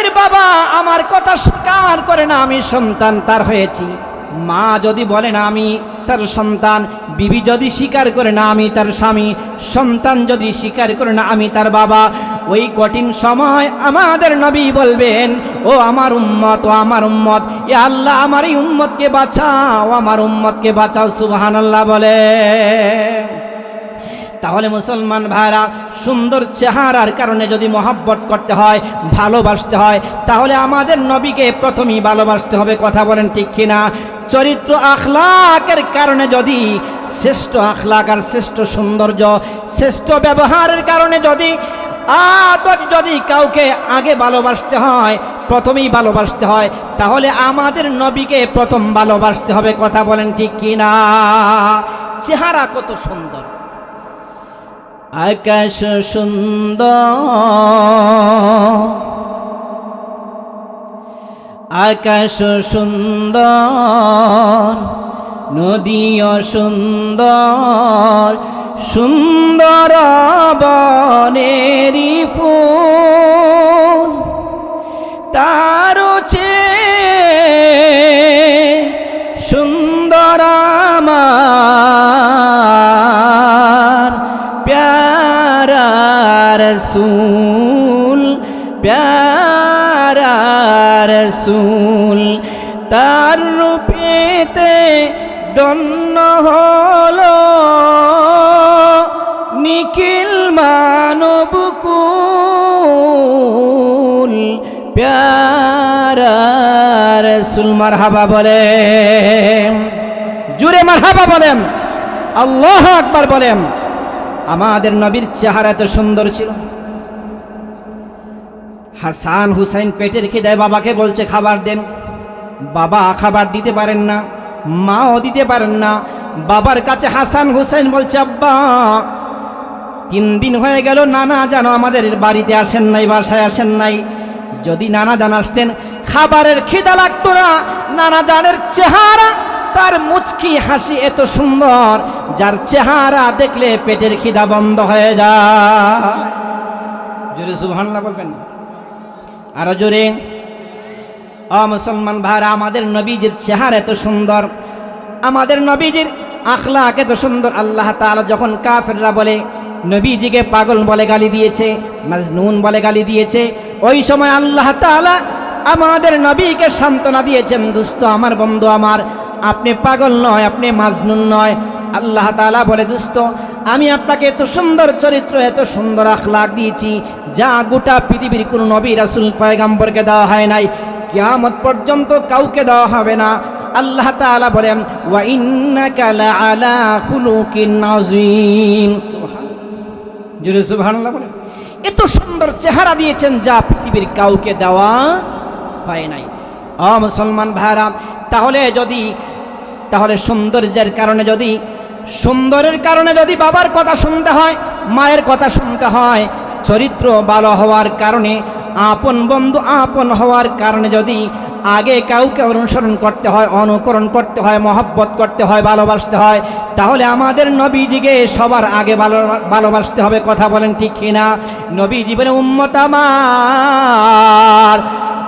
নবীর বাবা আমার কথা স্বীকার করে না, আমি সন্তান তার হয়েছি। মা যদি বলে না আমি তার সন্তান, বিবি যদি স্বীকার করে না আমি তার স্বামী, সন্তান যদি স্বীকার করে না আমি তার বাবা, ওই কঠিন সময় আমাদের নবী বলবেন, ও আমার উম্মত, ও আমার উম্মত, এ আল্লাহ আমার এই উম্মতকে বাঁচাও, আমার উম্মতকে বাঁচাও। সুবহান আল্লাহ বলে। তাহলে মুসলমান ভাইরা, সুন্দর চেহারার কারণে যদি মহাব্বত করতে হয়, ভালোবাসতে হয়, তাহলে আমাদের নবীকে প্রথমেই ভালোবাসতে হবে, কথা বলেন ঠিক কিনা? চরিত্র আখলাকের কারণে যদি, শ্রেষ্ঠ আখলাক আর শ্রেষ্ঠ সৌন্দর্য, শ্রেষ্ঠ ব্যবহারের কারণে যদি, আদত যদি কাউকে আগে ভালোবাসতে হয়, প্রথমেই ভালোবাসতে হয়, তাহলে আমাদের নবীকে প্রথম ভালোবাসতে হবে, কথা বলেন ঠিক কিনা? চেহারা কত সুন্দর। আকাশ সুন্দর আকাশ সুন্দর নদীও সুন্দর সুন্দর বনেরি ফুল তার সুন্দর আমার প্যারা রসুল তার রূপেতে দন্য হলো নিখিল মানবকুল প্যারা রসুল মারহাবা বলেন জুড়ে মারহাবা বলেন, আল্লাহ আকবার বলেন। আমাদের নবীর চেহারা এত সুন্দর ছিল। হাসান হুসাইন পেটের খিদায় বাবাকে, বলছে, খাবার দেন। বাবা খাবার দিতে পারেন না, মাও দিতে পারেন না। বাবার কাছে হাসান হুসাইন বলছে, আব্বা, তিন দিন হয়ে গেল, নানা যেন আমাদের বাড়িতে আসেন নাই, বাসায় আসেন নাই। যদি নানা জান আসতেন, খাবারের খিদা লাগতো না, নানা জানের চেহারা, তার মুচকি হাসি এত সুন্দর, যার চেহারা দেখলে পেটের খিদা বন্ধ হয়ে যায়। জোরে সুবহানাল্লাহ বলবেন। আরও জোরে। অ, মুসলমান ভাইরা, আমাদের নবীজির চেহারা এত সুন্দর। আমাদের নবীজির আখলাক এত সুন্দর। আল্লাহ তাআলা যখন কাফেররা বলে, নবীজিকে পাগল বলে গালি দিয়েছে, মাজনুন বলে গালি দিয়েছে, ওই সময় আল্লাহ তাআলা আমাদের নবীকে সান্ত্বনা দিয়েছেন দুস্থ আমার, বন্ধু আমার, আপনি পাগল নয়, আপনি মাজনুন নয়। আল্লাহ তাআলা বলে দুস্থ আমি আপনাকে এত সুন্দর চরিত্র, এত সুন্দর আখলাক দিয়েছি, যা গোটা পৃথিবীর কোনো নবী রাসুল পয়গাম্বরকে দেওয়া হয় নাই। কিয়ামত পর্যন্ত কাউকে দেওয়া হবে না। আল্লাহ তাআলা বলেন বলেন। এত সুন্দর চেহারা দিয়েছেন, যা পৃথিবীর কাউকে দেওয়া হয় নাই। অ মুসলমান ভাইরা, তাহলে যদি, তাহলে সৌন্দর্যের কারণে যদি সুন্দরের কারণে যদি বাবার কথা শুনতে হয়, মায়ের কথা শুনতে হয়, চরিত্র ভালো হওয়ার কারণে, আপন বন্ধু আপন হওয়ার কারণে যদি আগে কাউকে অনুসরণ করতে হয়, অনুকরণ করতে হয়, মহব্বত করতে হয়, ভালোবাসতে হয়, তাহলে আমাদের নবীজিকে সবার আগে ভালো, ভালোবাসতে হবে, কথা বলেন ঠিক কিনা নবী জীবনে উম্মত আমার।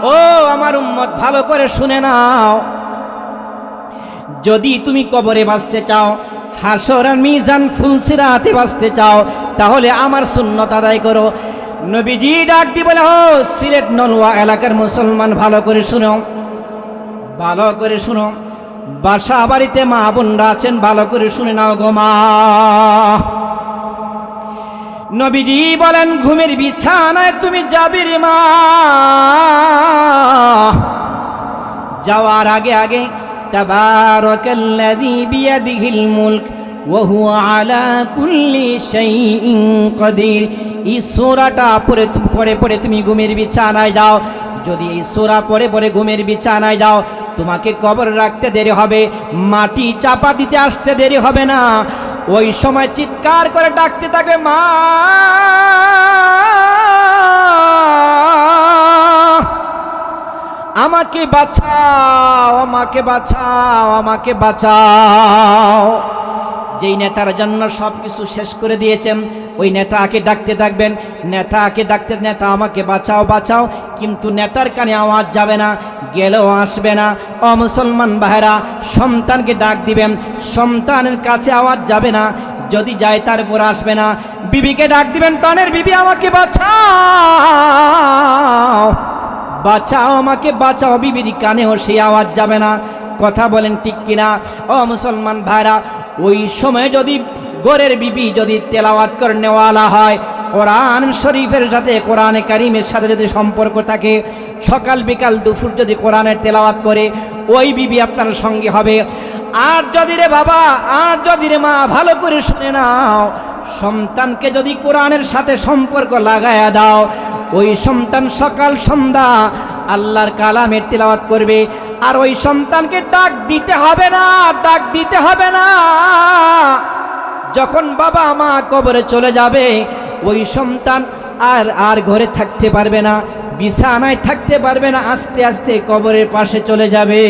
ও, আমার উম্মত, ভালো করে শুনে নাও। যদি তুমি কবরে বাঁচতে চাও হাসর আর মিজান ফুলসিরাতে বাঁচতে চাও, তাহলে আমার সুন্নত আদায় করো। নবীজি ডাক দি বলে ও সিলেট নলুয়া এলাকার মুসলমান, ভালো করে শুনো। ভালো করে শুনো। বাসা বাড়িতে মা বোনরা আছেন, ভালো করে শুনে নাও গো মা। নবীজি বলেন, ঘুমের বিছানায় তুমি যাবি রে মা। যাওয়ার আগে আগে তাবারাকাল্লাযী বিয়াদিহিল মুলক ওয়া হুয়া আলা কুল্লি শাইইন কাদির। এই সূরাটা পড়ে পড়ে পড়ে তুমি ঘুমের বিছানায় যাও। যদি এই সূরা পড়ে পড়ে ঘুমের বিছানায় যাও, তোমাকে কবর রাখতে দেরি হবে, মাটি চাপা দিতে আসতে দেরি হবে না। ওই সময় চিৎকার করে ডাকতে থাকবে, মা আমাকে বাঁচাও আমাকে বাঁচাও আমাকে বাঁচাও। যেই নেতার জন্য সব কিছু শেষ করে দিয়েছেন, ওই নেতাকে ডাকতে থাকবেন, নেতাকে ডাকতে, নেতা আমাকে বাঁচাও বাঁচাও। কিন্তু নেতার কানে আওয়াজ যাবে না, গেলেও আসবে না। ও মুসলমান ভাইরা সন্তানকে ডাক দিবেন, সন্তানের কাছে আওয়াজ যাবে না, যদি যায় তার উপর আসবে না। বিবিকে ডাক দিবেন, প্রাণের বিবি, আমাকে বাঁচাও। বাঁচাও আমাকে, বাঁচাও বিবির কানেও সেই আওয়াজ যাবে না। কথা বলেন ঠিক কিনা? ও মুসলমান ভাইরা, ওই সময় যদি গোরের বিবি যদি তেলাওয়াত করে নেওয়ালা হয়, কোরআন শরীফের সাথে, কোরআনে কারিমের সাথে যদি সম্পর্ক থাকে, সকাল বিকাল দুপুর যদি কোরআনের তেলাওয়াত করে, ওই বিবি আপনার সঙ্গে হবে। আর যদি রে বাবা, আর যদি রে মা, ভালো করে শুনে নাও সন্তানকে যদি কোরআনের সাথে সম্পর্ক লাগায়া দাও, ওই সন্তান সকাল সন্ধ্যা আল্লাহর কালামের তেলাওয়াত করবে। আর ওই সন্তানকে ডাক দিতে হবে না, ডাক দিতে হবে না। যখন বাবা মা কবরে চলে যাবে, ওই সন্তান আর আর ঘরে থাকতে পারবে না, বিছানায় থাকতে পারবে না, আস্তে আস্তে কবরের পাশে চলে যাবে।